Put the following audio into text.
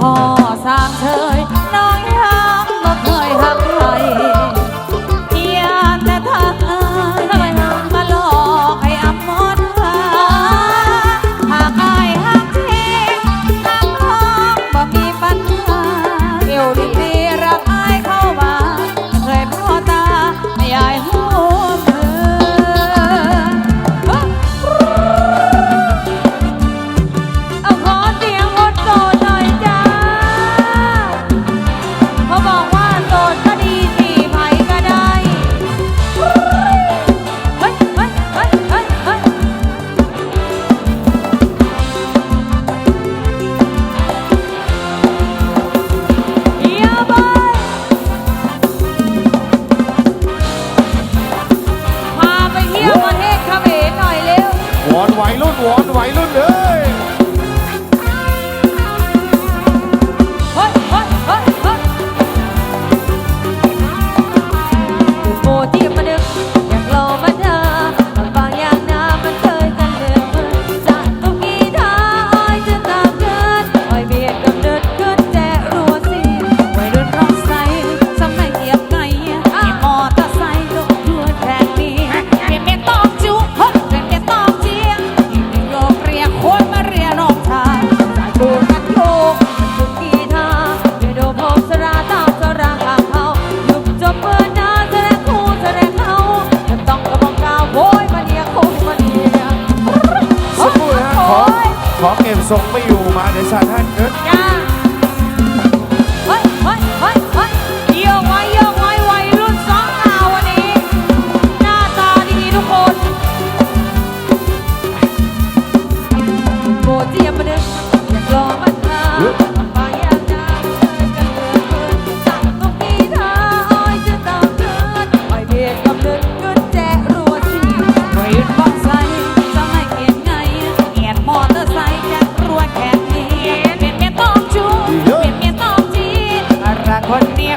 พ่อสามเชย ไหวรุ่นวนไหวรุ่นเลย ขอเก็บทรงไม่อยู่มาเดี๋ยวสาท่านเนอะจ้เฮ้ยเฮ้ยเฮ้ยเฮ้ยเยี่ยวไว้ไว้รุ่นสองเราวันนี้ หน้าตาดีทุกคนโบจียบปรเ